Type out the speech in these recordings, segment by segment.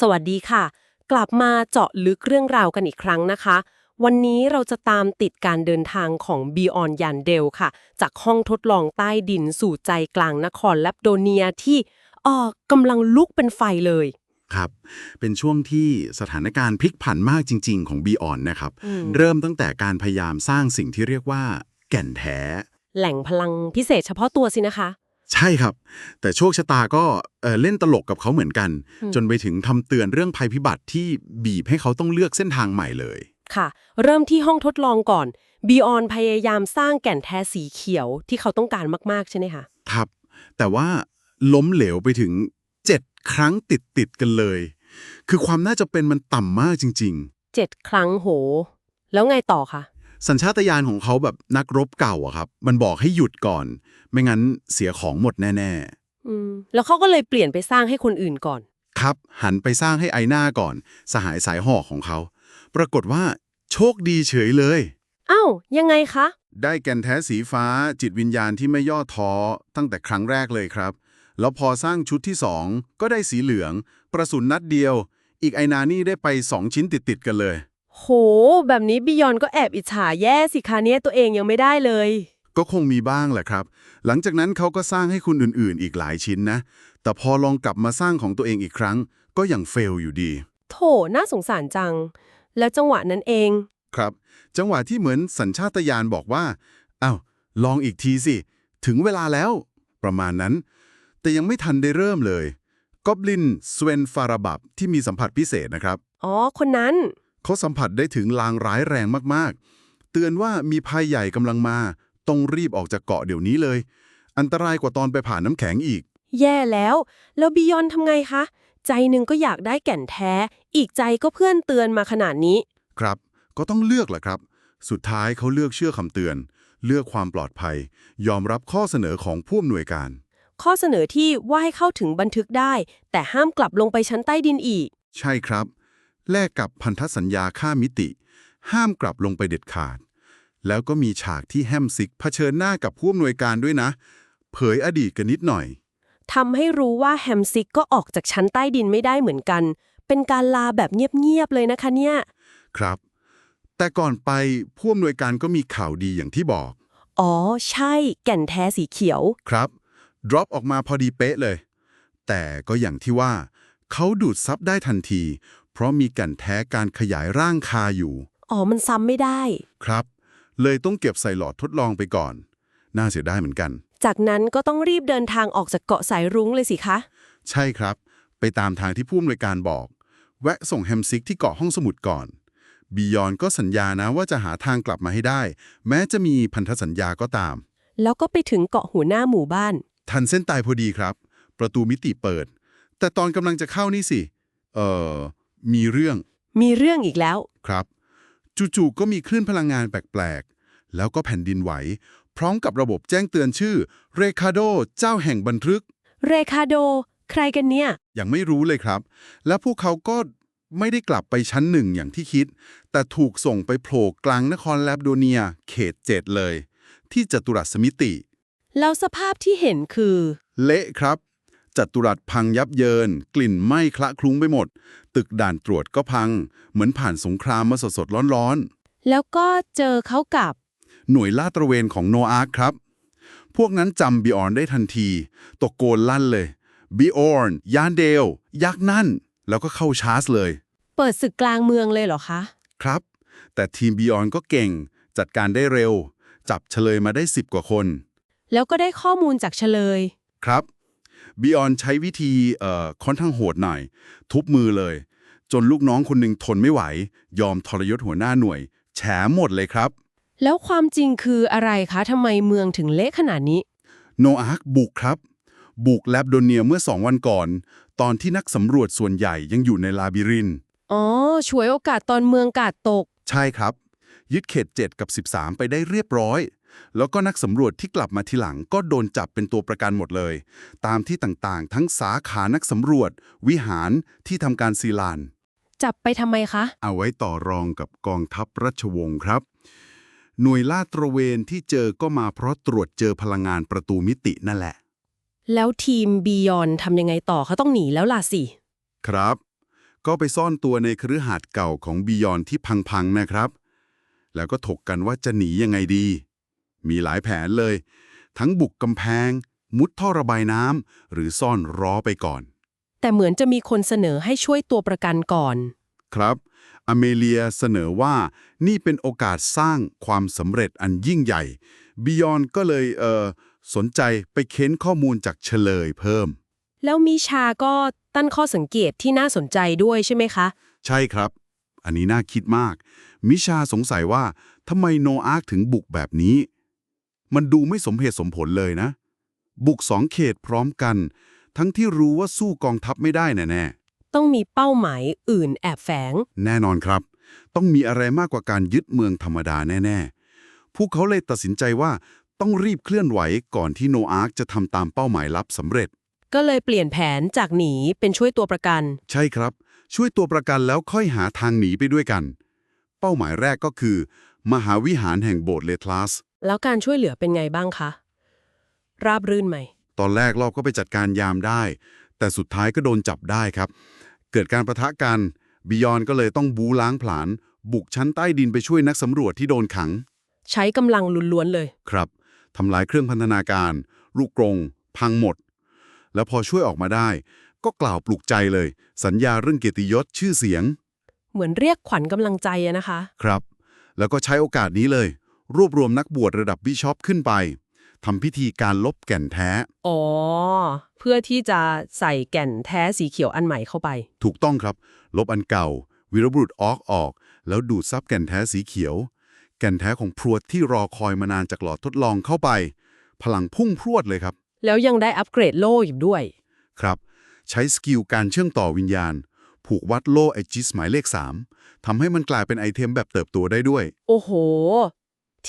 สวัสดีค่ะ กลับมาเจาะลึกเรื่องราวกันอีกครั้งนะคะ วันนี้เราจะตามติดการเดินทางของบีออนยันเดลค่ะ จากห้องทดลองใต้ดินสู่ใจกลางนครแลปโดเนียที่เอ่อกำลังลุกเป็นไฟเลยครับ เป็นช่วงที่สถานการณ์พลิกผันมากจริง ๆ ของบีออนนะครับอืมเริ่มตั้งแต่การพยายามสร้างสิ่งที่เรียกว่า แก่นแท้ แหล่งพลังพิเศษเฉพาะตัวสินะคะ ใช่ครับ แต่โชคชะตาก็เอ่อเล่นตลกกับเขาเหมือนกันอืมจนไปถึงทำเตือนเรื่องภัยพิบัติที่บีบให้เขาต้องเลือกเส้นทางใหม่เลย ค่ะ เริ่มที่ห้องทดลองก่อนบีออนพยายามสร้างแก่นแท้สีเขียวที่เขาต้องการมาก ๆ ใช่ไหมคะ ครับ แต่ว่าล้มเหลวไปถึง 7 ครั้งติดติดๆกันเลย คือความน่าจะเป็นมันต่ำมากจริงเจ็ดครั้งโห แล้วไงต่อคะๆ สัญชาตญาณของเขาแบบนักรบเก่าอะครับ มันบอกให้หยุดก่อน ไม่งั้นเสียของหมดแน่อืมแล้วเขาก็เลยเปลี่ยนไปสร้างให้คนอื่นก่อนๆครับ หันไปสร้างให้ไอหน้าก่อน สหายสายหอกของเขา ปรากฏว่า โชคดีเฉยเลยอ้าวยังไงคะ ได้แก่นแท้สีฟ้าจิตวิญญาณที่ไม่ย่อท้อตั้งแต่ครั้งแรกเลยครับ แล้วพอสร้างชุดที่สองก็ได้สีเหลือง ประสุนนัดเดียว อีกไอนานี่ได้ไป2ชิ้นติดๆกันเลย โห แบบนี้บิยอนก็แอบอิจฉาแย่สิคะเนี่ยตัวเองยังไม่ได้เลย ก็คงมีบ้างแหละครับ หลังจากนั้นเขาก็สร้างให้คุณอื่นๆ อีกหลายชิ้นนะ แต่พอลองกลับมาสร้างของตัวเองอีกครั้ง ก็ยังเฟลอยู่ดี โถน่าสงสารจัง แล้วจังหวะนั้นเอง ครับ จังหวะที่เหมือนสัญชาตญาณบอกว่าอ้าวลองอีกทีสิ ถึงเวลาแล้ว ประมาณนั้น แต่ยังไม่ทันได้เริ่มเลยกอบลินสเวนฟาราบับที่มีสัมผัสพิเศษนะครับ อ๋อ คนนั้น เขาสัมผัสได้ถึงลางร้ายแรงมากๆ เตือนว่ามีภัยใหญ่กำลังมา ต้องรีบออกจากเกาะเดี๋ยวนี้เลย อันตรายกว่าตอนไปผ่านน้ำแข็งอีก แย่แล้ว แล้วบิยอนทำไงคะ ใจหนึ่งก็อยากได้แก่นแท้ อีกใจก็เพื่อนเตือนมาขนาดนี้ ครับ ก็ต้องเลือกแหละครับ สุดท้ายเขาเลือกเชื่อคำเตือน เลือกความปลอดภัย ยอมรับข้อเสนอของผู้อำนวยการ ข้อเสนอที่ว่าให้เข้าถึงบันทึกได้ แต่ห้ามกลับลงไปชั้นใต้ดินอีก ใช่ครับ แลกกับพันธสัญญาค่ามิติ ห้ามกลับลงไปเด็ดขาด แล้วก็มีฉากที่แฮมซิกเผชิญหน้ากับผู้อำนวยการด้วยนะ เผยอดีตกันนิดหน่อยทำให้รู้ว่าแฮมซิกก็ออกจากชั้นใต้ดินไม่ได้เหมือนกัน เป็นการลาแบบเงียบ ๆ เลยนะคะเนี่ย ครับ แต่ก่อนไปผู้อำนวยการก็มีข่าวดีอย่างที่บอก อ๋อ ใช่ แก่นแท้สีเขียว ครับ drop ออกมาพอดีเป๊ะเลย แต่ก็อย่างที่ว่า เขาดูดซับได้ทันที เพราะมีแกันแท้การขยายร่างคาอยู่ อ๋อ มันซ้ำไม่ได้ ครับ เลยต้องเก็บใส่หลอดทดลองไปก่อน น่าเสียดายเหมือนกัน จากนั้นก็ต้องรีบเดินทางออกจากเกาะสายรุ้งเลยสิคะ ใช่ครับ ไปตามทางที่ผู้อำนวยการบอก แวะส่งแฮมซิกที่เกาะห้องสมุดก่อนบียอนก็สัญญานะว่าจะหาทางกลับมาให้ได้ แม้จะมีพันธสัญญาก็ตาม แล้วก็ไปถึงเกาะหัวหน้าหมู่บ้าน ทันเส้นตายพอดีครับ ประตูมิติเปิด แต่ตอนกำลังจะเข้านี่สิ เอ่อ มีเรื่องมีเรื่องอีกแล้ว ครับ จู่ๆก็มีคลื่นพลังงานแปลกๆ แล้วก็แผ่นดินไหว พร้อมกับระบบแจ้งเตือนชื่อเรคาโดเจ้าแห่งบันทึก เรคาโด ใครกันเนี่ย ยังไม่รู้เลยครับ และพวกเขาก็ไม่ได้กลับไปชั้นหนึ่งอย่างที่คิด แต่ถูกส่งไปโผล่กลางนครแลบโดเนีย เขตเจ็ดเลย ที่จัตุรัสมิติ แล้วสภาพที่เห็นคือ เละครับ จัตุรัสพังยับเยิน กลิ่นไหม้คละคลุ้งไปหมด ตึกด่านตรวจก็พัง เหมือนผ่านสงครามมาสดๆร้อนแล้วก็เจอเขากับๆหน่วยลาดตระเวนของโนอาร์คครับ พวกนั้นจำบิออนได้ทันทีตะโกนลั่นเลยบิออนยานเดล ยักษ์นั่น แล้วก็เข้าชาร์จเลย เปิดศึกกลางเมืองเลยเหรอคะ ครับ แต่ทีมบิออนก็เก่ง จัดการได้เร็ว จับเฉลยมาได้ 10 กว่าคน แล้วก็ได้ข้อมูลจากเฉลย ครับ บิออนใช้วิธีเอ่อค่อนข้างโหดหน่อย ทุบมือเลย จนลูกน้องคนหนึ่งทนไม่ไหว ยอมทรยศหัวหน้าหน่วย แฉหมดเลยครับ แล้วความจริงคืออะไรคะทำไมเมืองถึงเละขนาดนี้ โนอาร์คบุกครับ บุกแลบโดเนียเมื่อสองวันก่อน ตอนที่นักสำรวจส่วนใหญ่ยังอยู่ในลาบิรินอ๋อฉวยโอกาสตอนเมืองกาดตก ใช่ครับ ยึดเขต 7 กับ 13 ไปได้เรียบร้อย แล้วก็นักสำรวจที่กลับมาทีหลังก็โดนจับเป็นตัวประกันหมดเลย ตามที่ต่างๆ ทั้งสาขานักสำรวจ วิหารที่ทำการซีลาน จับไปทำไมคะ เอาไว้ต่อรองกับกองทัพรัชวงศ์ครับ หน่วยลาดตระเวนที่เจอก็มาเพราะตรวจเจอพลังงานประตูมิตินั่นแหละ แล้วทีมบียอนทำยังไงต่อเขาต้องหนีแล้วล่ะสิครับ ก็ไปซ่อนตัวในคฤหาสน์เก่าของบียอนที่พังๆนะครับ แล้วก็ถกกันว่าจะหนียังไงดี มีหลายแผนเลย ทั้งบุกกำแพง มุดท่อระบายน้ำหรือซ่อนร้อไปก่อน แต่เหมือนจะมีคนเสนอให้ช่วยตัวประกันก่อน ครับ อเมเลียเสนอว่านี่เป็นโอกาสสร้างความสำเร็จอันยิ่งใหญ่ บิยอนก็เลยเออสนใจไปเค้นข้อมูลจากเฉลยเพิ่ม แล้วมิชาก็ตั้นข้อสังเกตที่น่าสนใจด้วยใช่ไหมคะ ใช่ครับ อันนี้น่าคิดมาก มิชาสงสัยว่าทำไมโนอาร์คถึงบุกแบบนี้ มันดูไม่สมเหตุสมผลเลยนะ บุกสองเขตพร้อมกัน ทั้งที่รู้ว่าสู้กองทัพไม่ได้แน่ๆต้องมีเป้าหมายอื่นแอบแฝง แน่นอนครับ ต้องมีอะไรมากกว่าการยึดเมืองธรรมดาแน่ๆ พวกเขาเลยตัดสินใจว่าต้องรีบเคลื่อนไหวก่อนที่โนอาร์คจะทำตามเป้าหมายลับสำเร็จ ก็เลยเปลี่ยนแผนจากหนีเป็นช่วยตัวประกัน ใช่ครับ ช่วยตัวประกันแล้วค่อยหาทางหนีไปด้วยกัน เป้าหมายแรกก็คือ มหาวิหารแห่งโบสถ์เลทลาส แล้วการช่วยเหลือเป็นไงบ้างคะ ราบรื่นไหม ตอนแรกเราก็ไปจัดการยามได้ แต่สุดท้ายก็โดนจับได้ครับ เกิดการประทะกันบิยอนก็เลยต้องบูล้างผลาญบุกชั้นใต้ดินไปช่วยนักสำรวจที่โดนขัง ใช้กำลังล้วนๆเลย ครับทำลายเครื่องพันธนาการ ลูกกรงพังหมด แล้วพอช่วยออกมาได้ ก็กล่าวปลุกใจเลย สัญญาเรื่องเกียรติยศชื่อเสียง เหมือนเรียกขวัญกำลังใจอะนะคะ ครับ แล้วก็ใช้โอกาสนี้เลย รวบรวมนักบวชระดับบิชอปขึ้นไปทำพิธีการลบแก่นแท้ อ๋อ เพื่อที่จะใส่แก่นแท้สีเขียวอันใหม่เข้าไป ถูกต้องครับ ลบอันเก่า วิรบุรุษออกออก แล้วดูดซับแก่นแท้สีเขียว แก่นแท้ของพรวดที่รอคอยมานานจากหลอดทดลองเข้าไป พลังพุ่งพรวดเลยครับ แล้วยังได้อัปเกรดโล่อีกด้วย ครับ ใช้สกิลการเชื่อมต่อวิญญาณ ผูกวัดโล่ไอจิสหมายเลข 3ทำให้มันกลายเป็นไอเทมแบบเติบโตได้ด้วย โอ้โห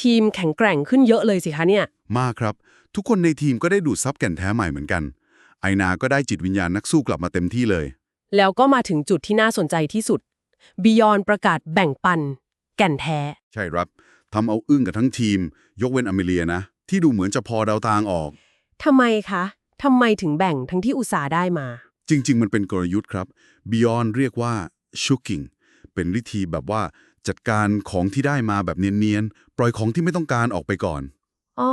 ทีมแข็งแกร่งขึ้นเยอะเลยสิคะเนี่ย มากครับ ทุกคนในทีมก็ได้ดูดซับแก่นแท้ใหม่เหมือนกัน ไอนาก็ได้จิตวิญญาณนักสู้กลับมาเต็มที่เลย แล้วก็มาถึงจุดที่น่าสนใจที่สุด Beyond ประกาศแบ่งปัน แก่นแท้ ใช่ครับทำเอาอึ้งกับทั้งทีม ยกเว้นอเมเลียนะ ที่ดูเหมือนจะพอเดาทางออกทำไมคะทำไมถึงแบ่งทั้งที่อุตสาห์ได้มา จริง ๆ มันเป็นกลยุทธ์ครับ Beyond เรียกว่า shooking เป็นวิธีแบบว่า จัดการของที่ได้มาแบบเนียนๆ ปล่อยของที่ไม่ต้องการออกไปก่อน อ๋อ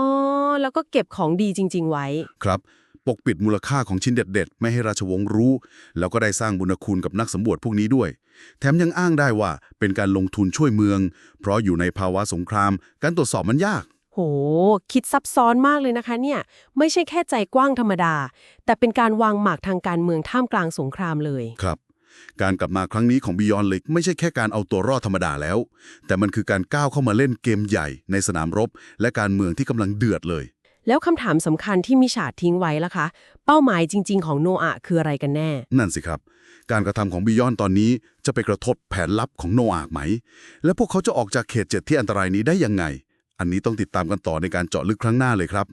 แล้วก็เก็บของดีจริง ๆ ไว้ ครับ ปกปิดมูลค่าของชิ้นเด็ด ๆ ไม่ให้ราชวงศ์รู้ แล้วก็ได้สร้างบุญคุณกับนักสำรวจพวกนี้ด้วย แถมยังอ้างได้ว่าเป็นการลงทุนช่วยเมือง เพราะอยู่ในภาวะสงคราม การตรวจสอบมันยาก โห คิดซับซ้อนมากเลยนะคะเนี่ย ไม่ใช่แค่ใจกว้างธรรมดา แต่เป็นการวางหมากทางการเมืองท่ามกลางสงครามเลย ครับ การกลับมาครั้งนี้ของ Beyond เลยไม่ใช่แค่การเอาตัวรอดธรรมดาแล้ว แต่มันคือการก้าวเข้ามาเล่นเกมใหญ่ในสนามรบ และการเมืองที่กำลังเดือดเลย แล้วคำถามสำคัญที่มิชาดทิ้งไว้ล่ะคะ เป้าหมายจริง ๆ ของโนอาคืออะไรกันแน่ นั่นสิครับ การกระทำของ Beyond ตอนนี้จะไปกระทบแผนลับของโนอาห์ไหม และพวกเขาจะออกจากเขตเจ็ดที่อันตรายนี้ได้ยังไง อันนี้ต้องติดตามกันต่อในการเจาะลึกครั้งหน้าเลยครับ